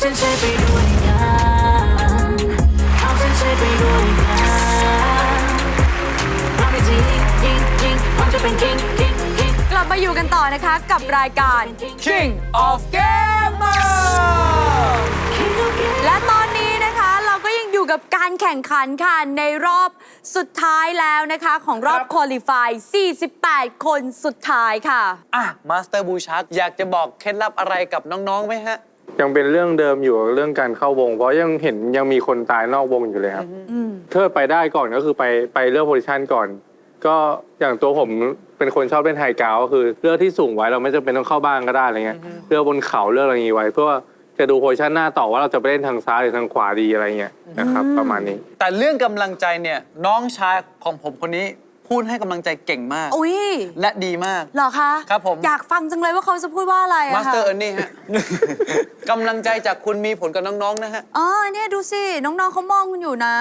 เส้นชัยไปด้วยกันเข้าเส้นชัยไปด้วยกันเราไม่ทิ้งยิงยิงพร้อมจะเป็น king king king กลับมาอยู่กันต่อนะคะกับรายการ King of Gamer king of king และตอนนี้นะคะเราก็ยังอยู่กับการแข่งขันค่ะในรอบสุดท้ายแล้วนะคะ ของรอบครับคุริฟาย 48 คนสุดท้ายค่ะ อะมาสเตอร์บูชักอยากจะบอกเคล็ดลับอะไรกับน้องๆไหมฮะ ยังเป็นเรื่องเดิมอยู่เรื่องการเข้าวง เพราะยังเห็นยังมีคนตายนอกวงอยู่เลยครับถ้าไปได้ก่อนก็คือไปไปเลือกโพซิชันก่อน ก็อย่างตัวผมเป็นคนชอบเล่นไฮกราวด์ก็คือเลือกที่สูงไว้เราไม่จำเป็นต้องเข้าบ้านก็ได้อะไรเงี้ยเลือกบนเขาเลือกอะไรอย่างงี้ไว้ เพื่อว่าจะดูโพซิชันหน้าต่อว่าเราจะไปเล่นทางซ้ายหรือทางขวาดีอะไรเงี้ยนะครับ ประมาณนี้ แต่เรื่องกำลังใจเนี่ยน้องชายของผมคนนี้ พูดให้กำลังใจเก่งมาก อุ้ยและดีมาก เหรอคะครับผม อยากฟังจังเลยว่าเขาจะพูดว่าอะไรมาอะสค่ะเตอร์เอิร์นี่ฮะ กำลังใจจากคุณมีผลกับน้องๆนะฮะ อ๋อเนี่ยดูสิ น้องๆเขามองคุณอยู่นะ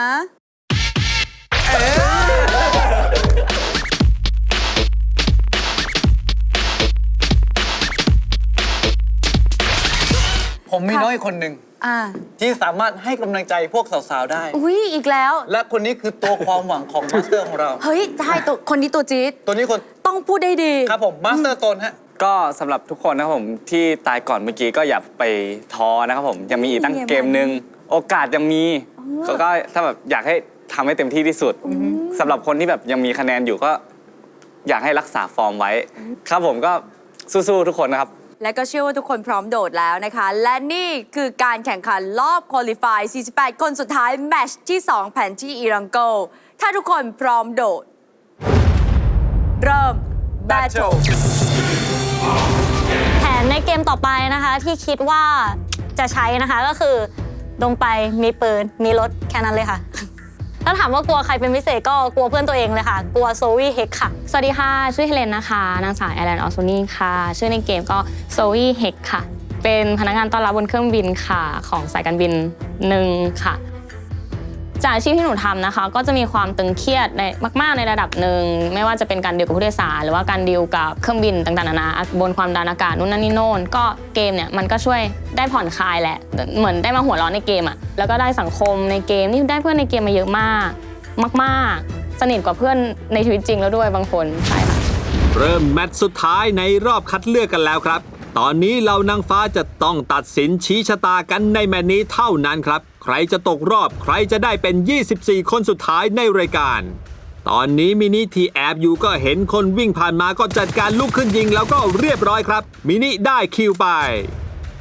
ผมมีค่ะน้องอีกคนหนึ่งอ่าที่สามารถให้กำลังใจพวกสาวๆได้ อุ้ยอีกแล้ว และคนนี้คือตัวความหวังของมาสเตอร์ของเรา เฮ้ยใช่ตัวคนนี้ตัวจี๊ดตัวนี้คนต้องพูดได้ดี ครับผมมาสเตอร์ตนฮะ ก็สำหรับทุกคนนะครับผมที่ตายก่อนเมื่อกี้ก็อย่าไปท้อนะครับผมยังมีอีกตั้งเกมหนึ่งโอกาสยังมีก็ก็ถ้าแบบอยากให้ทำให้เต็มที่ที่สุดสำหรับคนที่แบบยังมีคะแนนอยู่ก็ อยากให้รักษาฟอร์มไว้ ครับผมก็สู้ๆทุกคนนะครับ และก็เชื่อว่าทุกคนพร้อมโดดแล้วนะคะ และนี่คือการแข่งขันรอบคุริฟาย 48 คนสุดท้าย แมตช์ที่ 2 แผ่นที่อิรังโก ถ้าทุกคนพร้อมโดด เริ่ม Battle แผนในเกมต่อไปนะคะที่คิดว่าจะใช้นะคะก็คือลงไปมีปืนมีรถแค่นั้นเลยค่ะ ถ้าถามว่ากลัวใครเป็นพิเศษก็กลัวเพื่อนตัวเองเลยค่ะ กลัวโซวี่เฮกค่ะ สวัสดีค่ะ ชื่อเฮเลนนะคะ นางสาวแอลแลนออสโซนี่ค่ะ ชื่อในเกมก็โซวี่เฮกค่ะ เป็นพนักงานต้อนรับบนเครื่องบินค่ะ ของสายการบินหนึ่งค่ะ จากอาชีพที่หนูทำนะคะ ก็จะมีความตึงเครียดในมากๆในระดับหนึ่งไม่ว่าจะเป็นการดีลกับผู้โดยสารหรือว่าการดีลกับเครื่องบินต่างๆนานาบนความดันอากาศนู่นนั่นนี่โน่นก็เกมเนี่ยมันก็ช่วยได้ผ่อนคลายแหละเหมือนได้มาหัวเร้อนในเกมอะแล้วก็ได้สังคมในเกมนี่ได้เพื่อนในเกมมาเยอะมาก มากๆ สนิทกว่าเพื่อนในชีวิตจริงแล้วด้วยบางคนใช่ค่ะเริ่มแมตช์สุดท้ายในรอบคัดเลือกกันแล้วครับ ตอนนี้เหล่านางฟ้าจะต้องตัดสินชี้ชะตากันในแมตช์นี้เท่านั้นครับ ใครจะตกรอบใครจะได้เป็น 24 คนสุดท้ายในรายการ ตอนนี้มินิที่แอบอยู่ก็เห็นคนวิ่งผ่านมาก็จัดการลุกขึ้นยิงแล้วก็เรียบร้อยครับ มินิได้คิวไป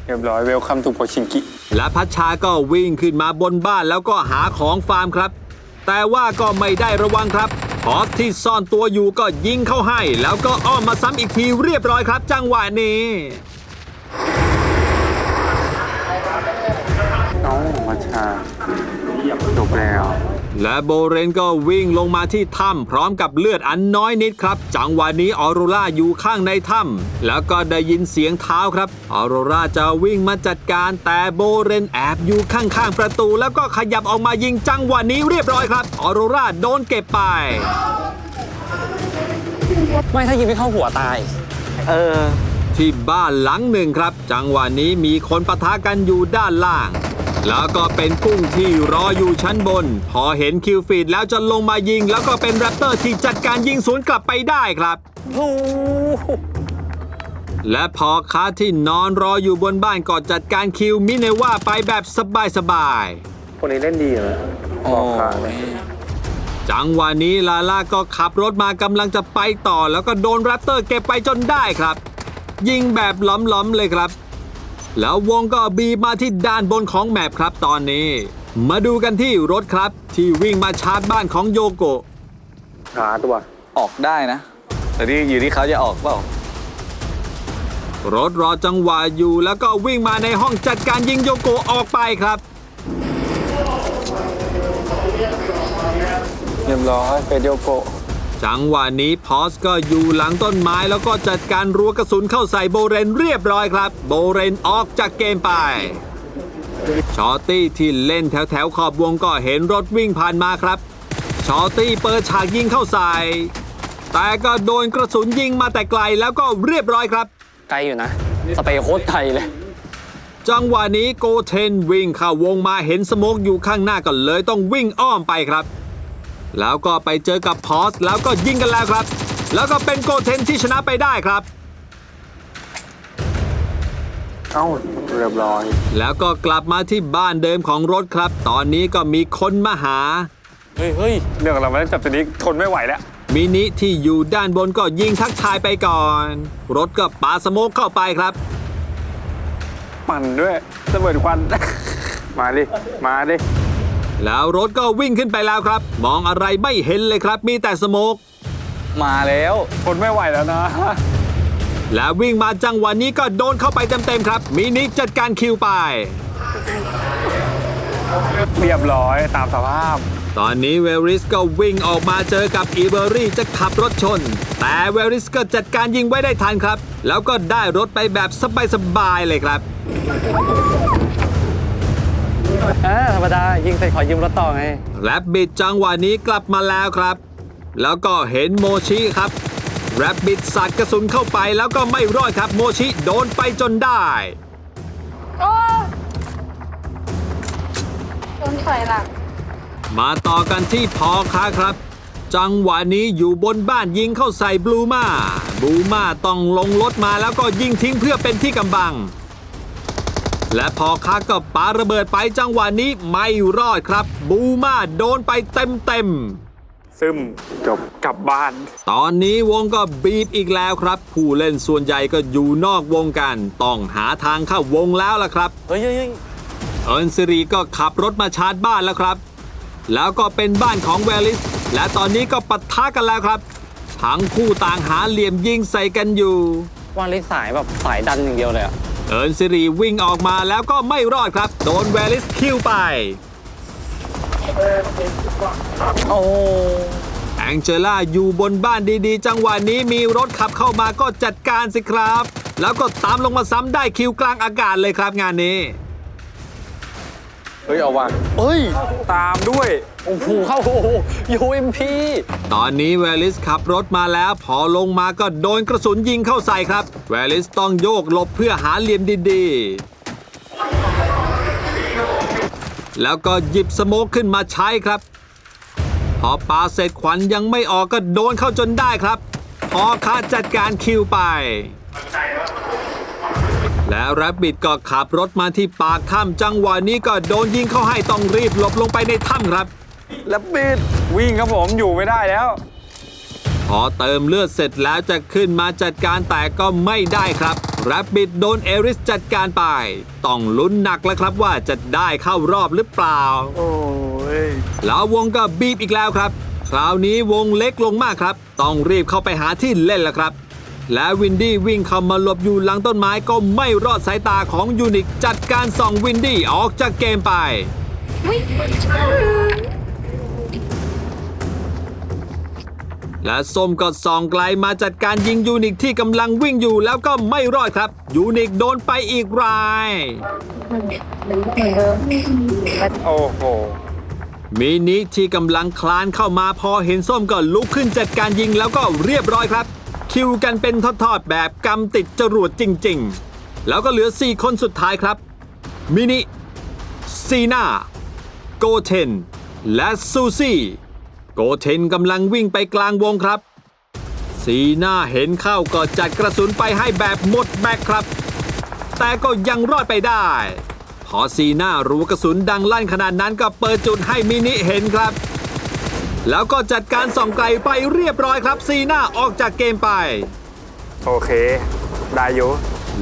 เรียบร้อยเวลคัมทูโพชิงกิ และพัชชาก็วิ่งขึ้นมาบนบ้านแล้วก็หาของฟาร์มครับ แต่ว่าก็ไม่ได้ระวังครับ พอฟที่ซ่อนตัวอยู่ก็ยิงเข้าให้ แล้วก็อ้อมมาซ้ำอีกทีเรียบร้อยครับ จังหวะนี้ น้องวัชชาจบแล้ว และโบเรนก็วิ่งลงมาที่ถ้ำพร้อมกับเลือดอันน้อยนิดครับ จังหวะนี้ออโรราอยู่ข้างในถ้ำแล้วก็ได้ยินเสียงเท้าครับ ออโรราจะวิ่งมาจัดการ แต่โบเรนแอบอยู่ข้างๆประตู แล้วก็ขยับออกมายิงจังหวะนี้เรียบร้อยครับ ออโรราโดนเก็บไป ไม่ถ้ายิงไม่เข้าหัวตาย เออ ที่บ้านหลังหนึ่งครับ จังหวะนี้มีคนปะทะกันอยู่ด้านล่าง แล้วก็เป็นกุ้งที่รออยู่ชั้นบน พอเห็นคิวฟีดแล้วจะลงมายิง แล้วก็เป็นแรปเตอร์ที่จัดการยิงสวนกลับไปได้ครับ และพอค้าที่นอนรออยู่บนบ้านก็จัดการคิวมิเนว่าไปแบบสบายคนนี้เล่นดีเหรอบอกขาเลยๆจังหวะนี้ลาล่าก็ขับรถมากำลังจะไปต่อ แล้วก็โดนแรปเตอร์เก็บไปจนได้ครับ ยิงแบบล้อมๆเลยครับ แล้ววงก็บีบมาที่ด้านบนของแมปครับตอนนี้ มาดูกันที่รถครับ ที่วิ่งมาชาร์จบ้านของโยโกะหาตัวออกได้นะ แต่ที่อยู่ที่เขาจะออกเปล่ารถรอจังหวะอยู่แล้วก็วิ่งมาในห้องจัดการยิงโยโกะออกไปครับ เรียบร้อยเฟเดียโก จังหวะนี้พอสก็อยู่หลังต้นไม้แล้วก็จัดการรัวกระสุนเข้าใส่โบเรนเรียบร้อยครับ โบเรนออกจากเกมไป ชอตตี้ที่เล่นแถวแถวๆขอบวงก็เห็นรถวิ่งผ่านมาครับ ชอตตี้เปิดฉากยิงเข้าใส่ แต่ก็โดนกระสุนยิงมาแต่ไกลแล้วก็เรียบร้อยครับ ไกลอยู่นะ สเปรย์โคตรไกลเลยจังหวะนี้โกเทนวิ่งเข้าวงมาเห็นสโมกอยู่ข้างหน้าก็เลยต้องวิ่งอ้อมไปครับ แล้วก็ไปเจอกับพอสแล้วก็ยิงกันแล้วครับ แล้วก็เป็นโกเทนที่ชนะไปได้ครับ เอ้าเรียบร้อย แล้วก็กลับมาที่บ้านเดิมของรถครับ ตอนนี้ก็มีคนมาหา เฮ้ยเฮ้ยเรื่องอะไรมาจับตัวนี้ทนไม่ไหวแล้ว มินิที่อยู่ด้านบนก็ยิงทักทายไปก่อน รถก็ปาสโมกเข้าไปครับ ปั่นด้วยระเบิดควัน มาดิ มาดิ แล้วรถก็วิ่งขึ้นไปแล้วครับ มองอะไรไม่เห็นเลยครับ มีแต่สโมกมาแล้วทนไม่ไหวแล้วนะ แล้ววิ่งมาจังหวะนี้ก็โดนเข้าไปเต็มๆครับ มินิจัดการคิวไป เรียบร้อยตามสภาพ ตอนนี้เวริสก็วิ่งออกมาเจอกับอีเบอรี่จะขับรถชน แต่เวริสก็จัดการยิงไว้ได้ทันครับ แล้วก็ได้รถไปแบบสบายๆเลยครับ อ่าธรรมดา ยิงเสร็จขอยืมรถต่อไง แรบบิดจังหวะนี้กลับมาแล้วครับ แล้วก็เห็นโมชิครับ แรบบิดสัดกระสุนเข้าไปแล้วก็ไม่รอดครับ โมชิโดนไปจนได้มาต่อกันที่พอค้าครับ จังหวะนี้อยู่บนบ้านยิงเข้าใส่บลูมาบลูมาต้องลงรถมาแล้วก็ยิงทิ้งเพื่อเป็นที่กำบัง และพอค้าก็ปาระเบิดไปจังหวะนี้ไม่รอดครับบลูมาโดนไปเต็มเต็มๆซึมจบกลับบ้าน ตอนนี้วงก็บีบอีกแล้วครับ ผู้เล่นส่วนใหญ่ก็อยู่นอกวงกัน ต้องหาทางเข้าวงแล้วล่ะครับ เฮ้ยเฮ้ยเฮ้ยเอิร์นซิรีก็ขับรถมาชาร์จบ้านแล้วครับ แล้วก็เป็นบ้านของเวลิส และตอนนี้ก็ปะทะกันแล้วครับ ทั้งคู่ต่างหาเหลี่ยมยิงใส่กันอยู่วันลิสายแบบสายดันอย่างเดียวเลยอะ เอิร์นซิรีวิ่งออกมาแล้วก็ไม่รอดครับ โดนเวลิสคิวไป โอ้แองเจล่าอยู่บนบ้านดีๆ จังหวะนี้มีรถขับเข้ามาก็จัดการสิครับ แล้วก็ตามลงมาซ้ำได้คิวกลางอากาศเลยครับงานนี้ เฮ้ย เอาว่ะเฮ้ย ตามด้วย โอ้โหเข้าโอ้โห UMP ตอนนี้เวลิสขับรถมาแล้ว พอลงมาก็โดนกระสุนยิงเข้าใส่ครับเวลิสต้องโยกหลบเพื่อหาเหลี่ยมดีๆ แล้วก็หยิบสโมกขึ้นมาใช้ครับ พอปาเสร็จขวัญยังไม่ออกก็โดนเข้าจนได้ครับ พอคาจัดการคิวไป แล้วแรบบิดก็ขับรถมาที่ปากถ้ำจังหวะนี้ก็โดนยิงเข้าให้ต้องรีบหลบลงไปในถ้ำครับแล้วปิดวิ่งครับผมอยู่ไม่ได้แล้ว พอเติมเลือดเสร็จแล้วจะขึ้นมาจัดการแต่ก็ไม่ได้ครับแรบบิดโดนเอริสจัดการไป ต้องลุ้นหนักแล้วครับว่าจะได้เข้ารอบหรือเปล่า โอ้ยแล้ววงก็บีบอีกแล้วครับ คราวนี้วงเล็กลงมากครับ ต้องรีบเข้าไปหาที่เล่นแล้วครับ และวินดี้วิ่งเข้ามาหลบอยู่หลังต้นไม้ก็ไม่รอดสายตาของยูนิคจัดการส่องวินดี้ออกจากเกมไป และส้มก็ส่องไกลมาจัดการยิงยูนิคที่กำลังวิ่งอยู่แล้วก็ไม่รอดครับ ยูนิคโดนไปอีกราย โอ้โหมินิที่กำลังคลานเข้ามาพอเห็นส้มก็ลุกขึ้นจัดการยิงแล้วก็เรียบร้อยครับ คิวกันเป็นทอดๆแบบกำติดจรวดจริงๆ แล้วก็เหลือ 4 คนสุดท้ายครับ มินิ ซีนาโกเทน และซูซี่ โกเทนกำลังวิ่งไปกลางวงครับ ซีนาเห็นเข้าก็จัดกระสุนไปให้แบบหมดแบกครับ แต่ก็ยังรอดไปได้ พอซีนารู้กระสุนดังลั่นขนาดนั้นก็เปิดจุดให้มินิเห็นครับ แล้วก็จัดการส่องไกลไปเรียบร้อยครับ ซีน่าออกจากเกมไป โอเค ได้อยู่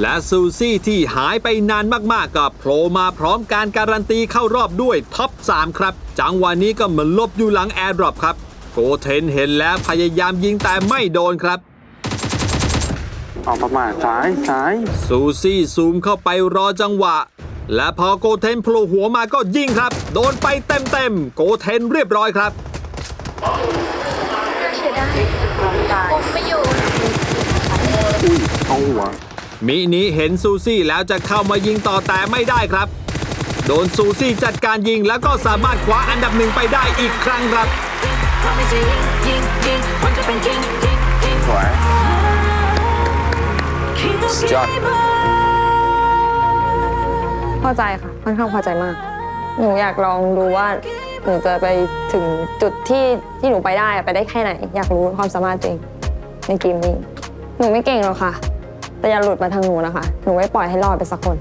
และซูซี่ที่หายไปนานมากๆก็โผล่มาพร้อมการการันตีเข้ารอบด้วยท็อป 3 ครับ จังหวะนี้ก็เหมือนลบอยู่หลังแอร์ดรอปครับ โกเทนเห็นแล้วพยายามยิงแต่ไม่โดนครับเอาประมาณซ้ายซ้ายซูซี่ซูมเข้าไปรอจังหวะ และพอโกเทนโผล่หัวมาก็ยิงครับ โดนไปเต็มๆโกเทนเรียบร้อยครับ อุ้ยเข้าหัวมินิเห็นซูซี่แล้วจะเข้ามายิงต่อแต่ไม่ได้ครับ โดนซูซี่จัดการยิงแล้วก็สามารถคว้าอันดับหนึ่งไปได้อีกครั้งครับพร้อมที่จะยิงยิงยิงพร้อมจะเป็น king king king สวย king of สุดยอด gamers พอใจค่ะค่อนข้างพอใจมาก หนูอยากลองดูว่า หนูจะไปถึงจุดที่ที่หนูไปได้อะไปได้แค่ไหน อยากรู้ความสามารถตัวเองในเกมนี้ หนูไม่เก่งหรอกค่ะ แต่อย่าหลุดมาทางหนูนะคะ หนูไม่ปล่อยให้รอดไปสักคน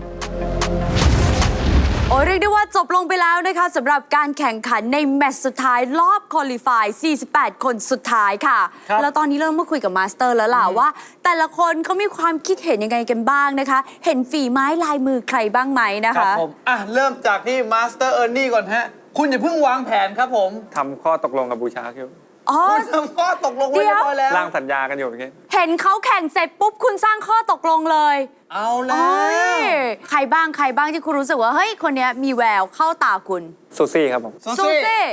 โอ้ยเรียกได้ว่าจบลงไปแล้วนะคะสำหรับการแข่งขันในแมตช์สุดท้ายรอบคอลี่ฟาย 48 คนสุดท้ายค่ะครับแล้วตอนนี้เริ่มมาคุยกับมาสเตอร์แล้วล่ะว่า แต่ละคนเขามีความคิดเห็นยังไงกันบ้างนะคะ เห็นฝีไม้ลายมือใครบ้างไหมนะครัคะบผมอะเริ่มจากที่มาสเตอร์เออร์นี่ก่อนฮะ คุณอย่าเพิ่งวางแผนครับผมทำข้อตกลงกับบูชาคืออ๋อ คุณทำข้อตกลงไว้เดี๋เรียยว บร้อยแล้ว ร่างสัญญากันอยู่เมื่อกี้เห็นเขาแข่งเสร็จปุ๊บคุณสร้างข้อตกลงเลยเอาโอ้แล้วยใครบ้างใครบ้างที่คุณรู้สึกว่าเฮ้ยคนเนี้ยมีแววเข้าตาคุณซูซี่ครับผมซูซูซี่ซี่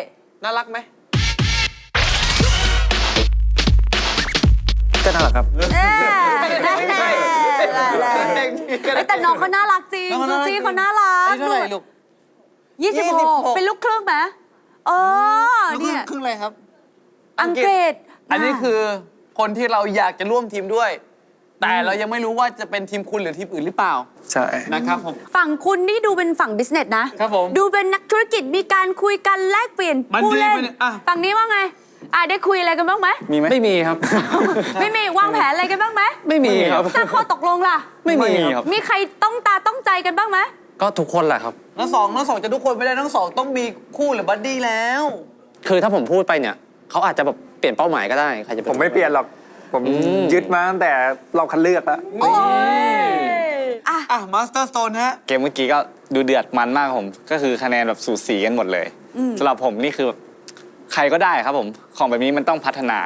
น่ารักไหมก็น่ารักครับ เอ๊ะแต่น้องเขาน่ารักจริงน้องเขาซูน่ารักซี่เขาน่ารักอายุเท่าไหร่ลูก ยี่สิบหก26 เป็นลูกครึ่งไหมเออลูกครึ่เนี่งยครึ่งอะไรครับ อังกฤษอันนี้คือคนที่เราอยากจะร่วมทีมด้วย แต่เรายังไม่รู้ว่าจะเป็นทีมคุณหรือทีมอื่นหรือเปล่าใช่ นะครับผม ฝั่งคุณนี่ดูเป็นฝั่งบิสเนสนะครับผมดูเป็นนักธุรกิจมีการคุยกันแลกเปลี่ยนมันผู้ดีเล่นมันดีอะ ฝั่งนี้ว่าไงอะได้คุยอะไรกันบ้างไหมมีไหมไม่มีครับ ไม่มีวางแผนอะไรกันบ้างไหมไม่มีครับ สร้างข้อตกลงล่ะ ไม่มีครับ มีใครต้องตาต้องใจกันบ้างไหมก็ทุกคนแหละครับ น้องสองน้องสองจะทุกคนไม่ได้น้องสองต้องมีคู่หรือบัดดี้แล้ว คือถ้าผมพูดไปเนี่ยเขาอาจจะแบบเปลี่ยนเป้าหมายก็ได้ใครจะผมไม่เปลี่ยนหรอก ผมยึดมาตั้งแต่รอบคัดเลือกแล้ว โอ้ยอะอะมาสเตอร์สโตนฮะ เกมเมื่อกี้ก็ดูเดือดมันมากครับผม ก็คือคะแนนแบบสูสีกันหมดเลยสำหรับผมนี่คือแบบใครก็ได้ครับผม ของแบบนี้มันต้องพัฒนา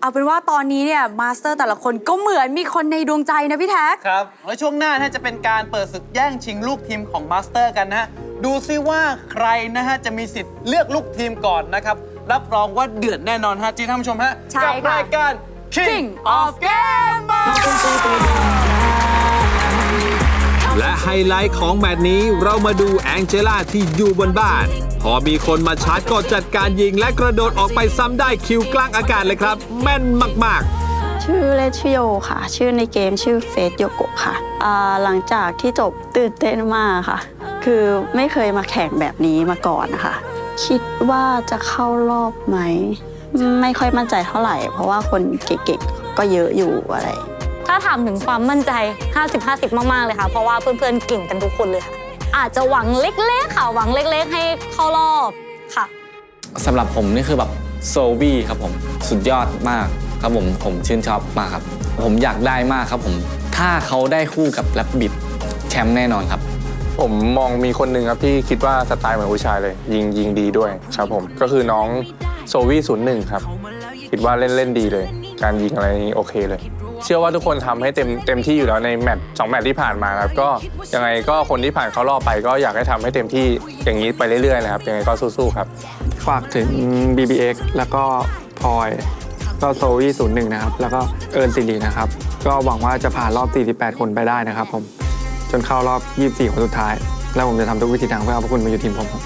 เอาเป็นว่าตอนนี้เนี่ยมาสเตอร์แต่ละคนก็เหมือนมีคนในดวงใจนะพี่แท็ก ครับ แล้วช่วงหน้านะฮะจะเป็นการเปิดศึกแย่งชิงลูกทีมของมาสเตอร์กันนะฮะ ดูซิว่าใครนะฮะ จะมีสิทธิ์เลือกลูกทีมก่อนนะครับ รับรองว่าเดือดแน่นอนฮะจริงท่านผู้ชมฮะ ใช่กัค่ะ รายการ King King of of Gamble และไฮไลท์ของแมตช์นี้เรามาดูแองเจล่าที่อยู่บนบ้าน พอมีคนมาชาร์จก็จัดการยิงและกระโดดออกไปซ้ำได้คิวกลางอากาศเลยครับ แม่นมากๆชื่อเลนชื่อโยค่ะ ชื่อในเกมชื่อเฟสโยโกะค่ะหลังจากที่จบตื่นเต้นมากค่ะ คือไม่เคยมาแข่งแบบนี้มาก่อนนะคะ คิดว่าจะเข้ารอบไหม ไม่ค่อยมั่นใจเท่าไหร่ เพราะว่าคนเก่งๆก็เยอะอยู่อะไราถามถึงความมั่นใจ 50-50 มาก ๆ เลยค่ะ เพราะว่าเพื่อนๆเก่งกันทุกคนเลยค่ะ อาจจะหวังเล็ก ๆ ค่ะ หวังเล็ก ๆ ให้เข้ารอบค่ะสำหรับผมนี่คือแบบโซวี่ครับผมสุดยอดมากครับผมผมชื่นชอบมากครับ ผมอยากได้มากครับผม ถ้าเขาได้คู่กับแรบบิดแชมป์แน่นอนครับ ผมมองมีคนหนึ่งครับที่คิดว่าสไตล์เหมือนผู้ชายเลย ยิงยิงดีด้วยครับผมก็คือน้องโซวี่ศูนย์หนึ่งครับ คิดว่าเล่นเล่นดีเลย การยิงอะไรนี้โอเคเลย เชื่อว่าทุกคนทำให้เต็มเต็มที่อยู่แล้วในแมตช์สองแมตช์ที่ผ่านมาครับก็ยังไงก็คนที่ผ่านเข้ารอบไป ก็อยากให้ทำให้เต็มที่อย่างนี้ไปเรื่อยๆนะครับยังไงก็สู้ๆครับ ฝากถึง BBX แล้วก็พลอยก็โซวี่ศูนย์หนึ่งนะครับ แล้วก็เอิร์นสิรินะครับ ก็หวังว่าจะผ่านรอบ 48 คนไปได้นะครับผม จนเข้ารอบ 24 คนสุดท้าย แล้วผมจะทำทุกวิธีทางเพื่อเอาพวกคุณมาอยู่ทีมผมครับ